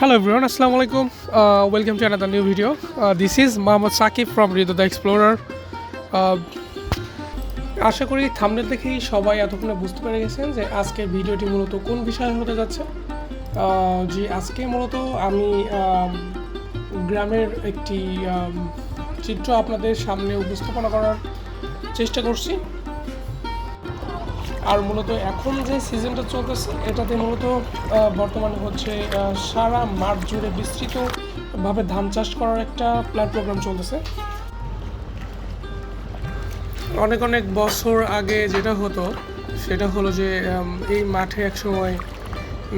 Hello everyone, Assalamu alaikum. Uh, welcome to another new video. Uh, this is Mohammad Saqib from Rido the Explorer. Uh, আশা করি thumbnail দেখেই সবাই এতক্ষণে বুঝতে পেরে গেছেন যে আজকের ভিডিওটি মূলত কোন বিষয়ে হতে যাচ্ছে যে আজকে মূলত আমি গ্রামের একটি চিত্র আপনাদের সামনে উপস্থাপনা করার চেষ্টা করছি আর মূলত এখন যে সিজনটা চলতেছে, এটাতে মূলত বর্তমানে হচ্ছে সারা মাঠ জুড়ে বিস্তৃতভাবে ধান চাষ করার একটা প্ল্যান প্রোগ্রাম চলতেছে। অনেক অনেক বছর আগে যেটা হতো, সেটা হলো যে এই মাঠে একসময়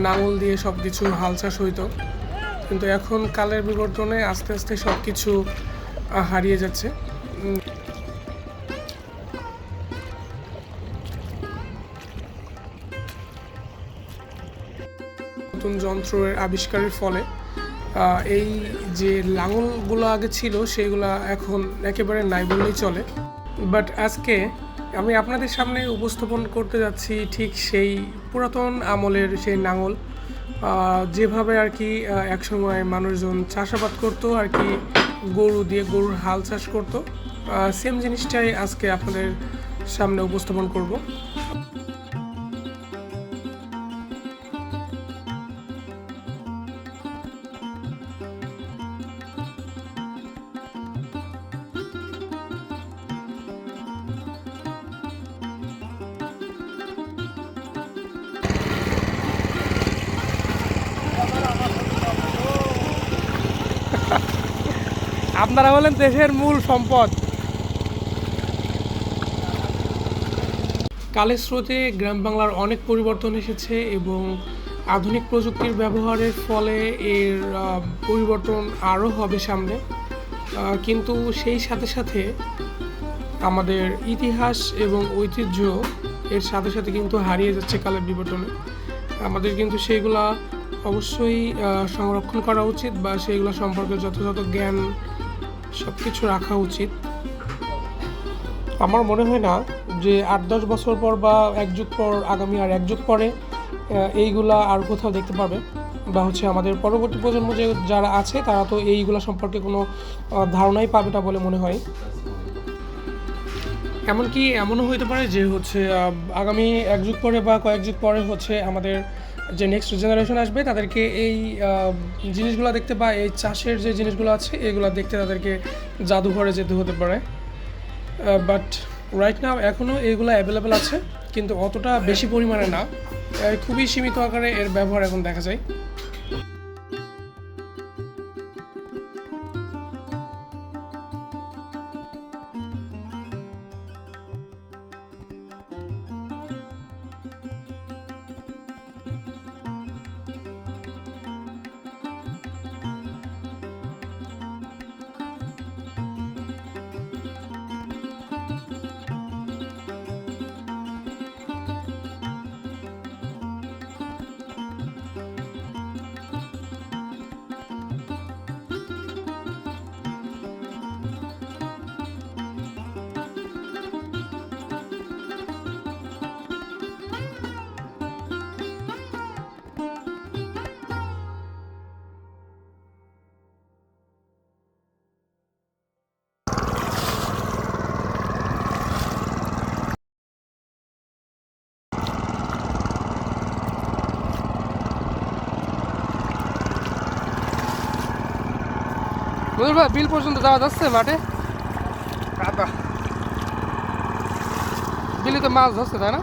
নাঙল দিয়ে সব কিছু হাল চাষ হইতো। কিন্তু এখন কালের বিবর্তনে আস্তে আস্তে সব কিছু হারিয়ে যাচ্ছে। নতুন যন্ত্রের আবিষ্কারের ফলে এই যে লাঙলগুলো আগে ছিল সেগুলা এখন একেবারে নাই বললেই চলে। বাট আজকে আমি আপনাদের সামনে উপস্থাপন করতে যাচ্ছি ঠিক সেই পুরাতন আমলের সেই নাঙল যেভাবে আর কি একসময় মানুষজন চাষাবাদ করতো, আর কি গরু দিয়ে গরুর হাল চাষ করতো। সেম জিনিসটাই আজকে আপনাদের সামনে উপস্থাপন করব। আপনারা হলেন দেশের মূল সম্পদ। কালের স্রোতে গ্রাম বাংলার অনেক পরিবর্তন এসেছে এবং আধুনিক প্রযুক্তির ব্যবহারের ফলে এর পরিবর্তন আরও হবে সামনে। কিন্তু সেই সাথে সাথে আমাদের ইতিহাস এবং ঐতিহ্য এর সাথে সাথে কিন্তু হারিয়ে যাচ্ছে কালের বিবর্তনে। আমাদের কিন্তু সেইগুলা অবশ্যই সংরক্ষণ করা উচিত বা সেইগুলো সম্পর্কে যথাযথ জ্ঞান সব কিছু রাখা উচিত। আমার মনে হয় না যে আট দশ বছর পর বা এক যুগ পর, আগামী আর এক যুগ পরে এইগুলা আর কোথাও দেখতে পাবে বা হচ্ছে আমাদের পরবর্তী প্রজন্ম যে যারা আছে, তারা তো এইগুলা সম্পর্কে কোনো ধারণাই পাবে না বলে মনে হয়। এমনকি এমনও হইতে পারে যে হচ্ছে আগামী এক যুগ পরে বা কয়েক যুগ পরে হচ্ছে আমাদের যে নেক্সট জেনারেশন আসবে, তাদেরকে এই জিনিসগুলো দেখতে বা এই চাষের যে জিনিসগুলো আছে, এগুলো দেখতে তাদেরকে জাদুঘরে যেতে হতে পারে। বাট রাইট নাও এখনও এগুলো অ্যাভেলেবেল আছে, কিন্তু অতটা বেশি পরিমাণে না। খুবই সীমিত আকারে এর ব্যবহার এখন দেখা যায়। বুঝল ভাই বিল পর্যন্ত যাওয়া যাচ্ছে মাঠে? বিলে তো মাছ ধরছে তাই না?